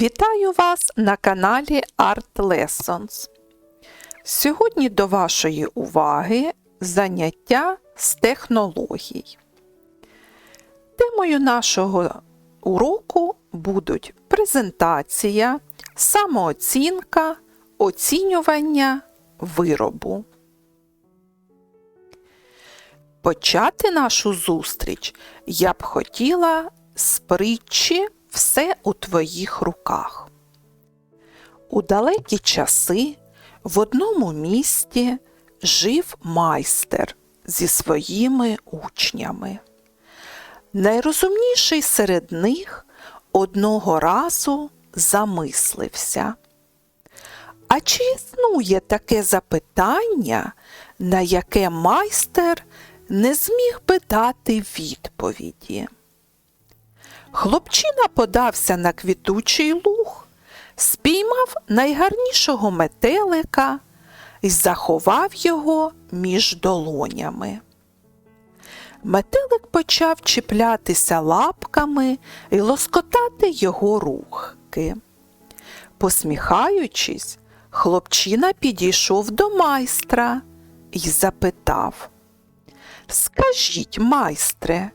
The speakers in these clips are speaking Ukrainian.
Вітаю вас на каналі Art Lessons. Сьогодні до вашої уваги заняття з технологій. Темою нашого уроку будуть презентація, самооцінка, оцінювання виробу. Почати нашу зустріч я б хотіла з притчі все у твоїх руках. У далекі часи в одному місті жив майстер зі своїми учнями. Найрозумніший серед них одного разу замислився. А чи існує таке запитання, на яке майстер не зміг би дати відповіді? Хлопчина подався на квітучий луг, спіймав найгарнішого метелика і заховав його між долонями. Метелик почав чіплятися лапками і лоскотати його рухки. Посміхаючись, хлопчина підійшов до майстра і запитав Скажіть, майстре,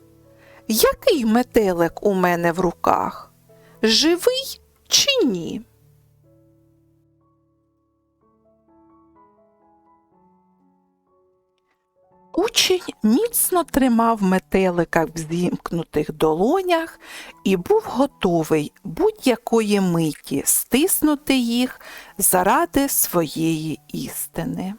який метелик у мене в руках? Живий чи ні? Учень міцно тримав метелика в зімкнутих долонях і був готовий будь-якої миті стиснути їх заради своєї істини.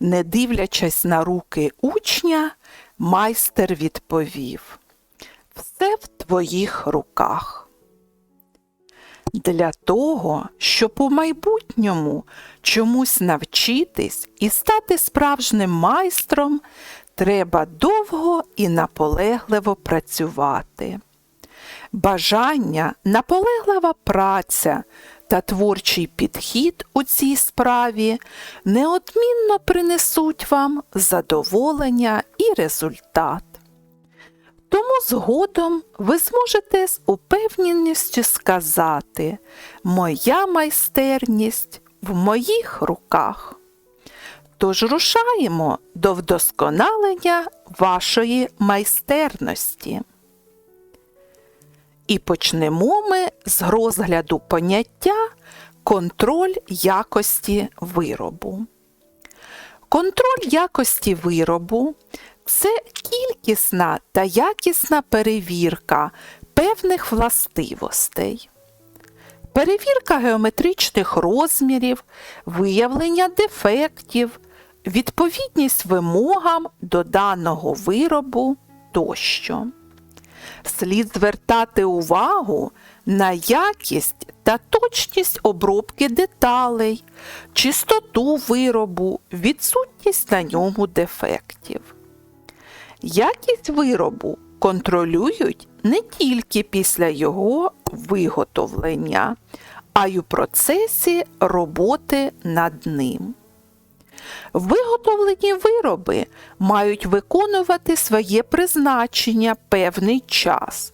Не дивлячись на руки учня, майстер відповів Все в твоїх руках. Для того, щоб у майбутньому чомусь навчитись і стати справжнім майстром, треба довго і наполегливо працювати. Бажання, наполеглива праця та творчий підхід у цій справі неодмінно принесуть вам задоволення і результат. Тому згодом ви зможете з упевненістю сказати Моя майстерність в моїх руках. Тож рушаємо до вдосконалення вашої майстерності. І почнемо ми з розгляду поняття контроль якості виробу. Контроль якості виробу це кількісна та якісна перевірка певних властивостей. Перевірка геометричних розмірів, виявлення дефектів, відповідність вимогам до даного виробу тощо. Слід звертати увагу на якість та точність обробки деталей, чистоту виробу, відсутність на ньому дефектів. Якість виробу контролюють не тільки після його виготовлення, а й у процесі роботи над ним. Виготовлені вироби мають виконувати своє призначення певний час,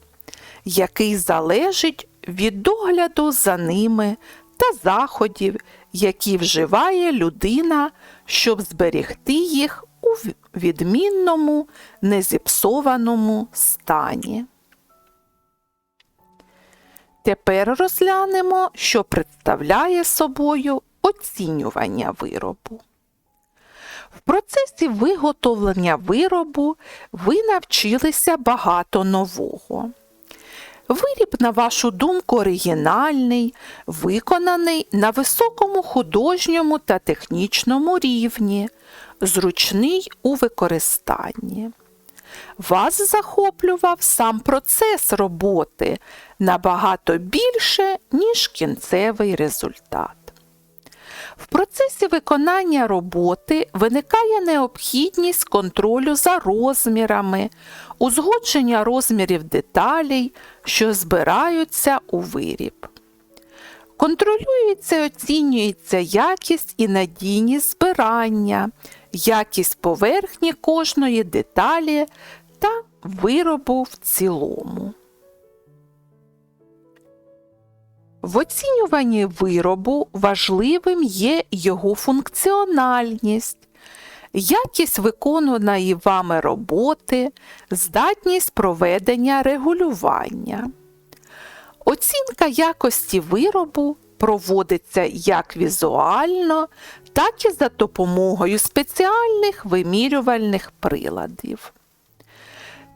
який залежить від догляду за ними та заходів, які вживає людина, щоб зберегти їх у відмінному, незіпсованому стані. Тепер розглянемо, що представляє собою оцінювання виробу. Процесі виготовлення виробу ви навчилися багато нового. Виріб, на вашу думку, оригінальний, виконаний на високому художньому та технічному рівні, зручний у використанні. Вас захоплював сам процес роботи набагато більше, ніж кінцевий результат. В процесі виконання роботи виникає необхідність контролю за розмірами, узгодження розмірів деталей, що збираються у виріб. Контролюється і оцінюється якість і надійність збирання, якість поверхні кожної деталі та виробу в цілому. В оцінюванні виробу важливим є його функціональність, якість виконаної вами роботи, здатність проведення регулювання. Оцінка якості виробу проводиться як візуально, так і за допомогою спеціальних вимірювальних приладів.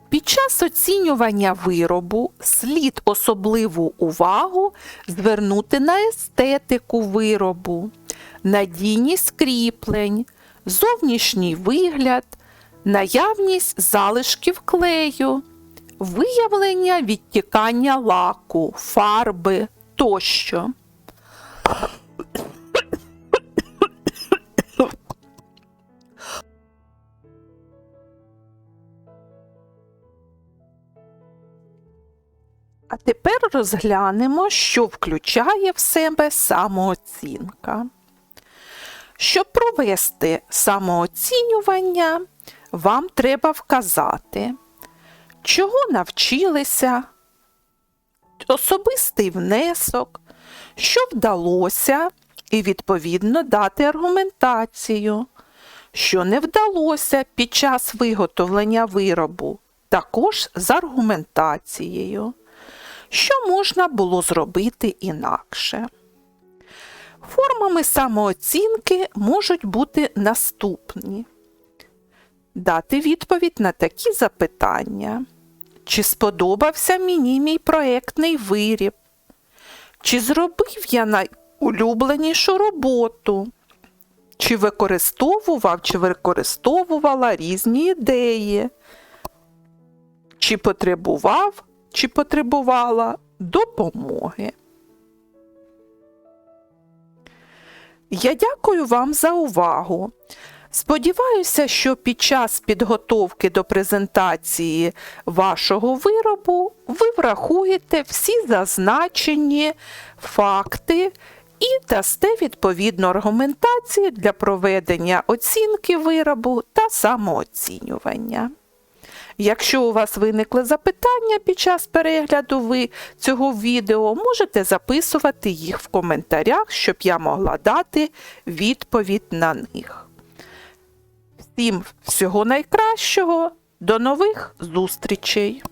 Під час оцінювання виробу слід особливу увагу звернути на естетику виробу, надійність кріплень, зовнішній вигляд, наявність залишків клею, виявлення відтікання лаку, фарби тощо. А тепер розглянемо, що включає в себе самооцінка. Щоб провести самооцінювання, вам треба вказати, чого навчилися, особистий внесок, що вдалося, і відповідно дати аргументацію, що не вдалося під час виготовлення виробу, також з аргументацією що можна було зробити інакше. Формами самооцінки можуть бути наступні. Дати відповідь на такі запитання. Чи сподобався мені мій проєктний виріб? Чи зробив я найулюбленішу роботу? Чи використовував, чи використовувала різні ідеї? Чи потребував чи потребувала допомоги. Я дякую вам за увагу. Сподіваюся, що під час підготовки до презентації вашого виробу ви врахуєте всі зазначені факти і дасте відповідну аргументацію для проведення оцінки виробу та самооцінювання. Якщо у вас виникли запитання під час перегляду ви цього відео, можете записувати їх в коментарях, щоб я могла дати відповідь на них. Всім всього найкращого, до нових зустрічей!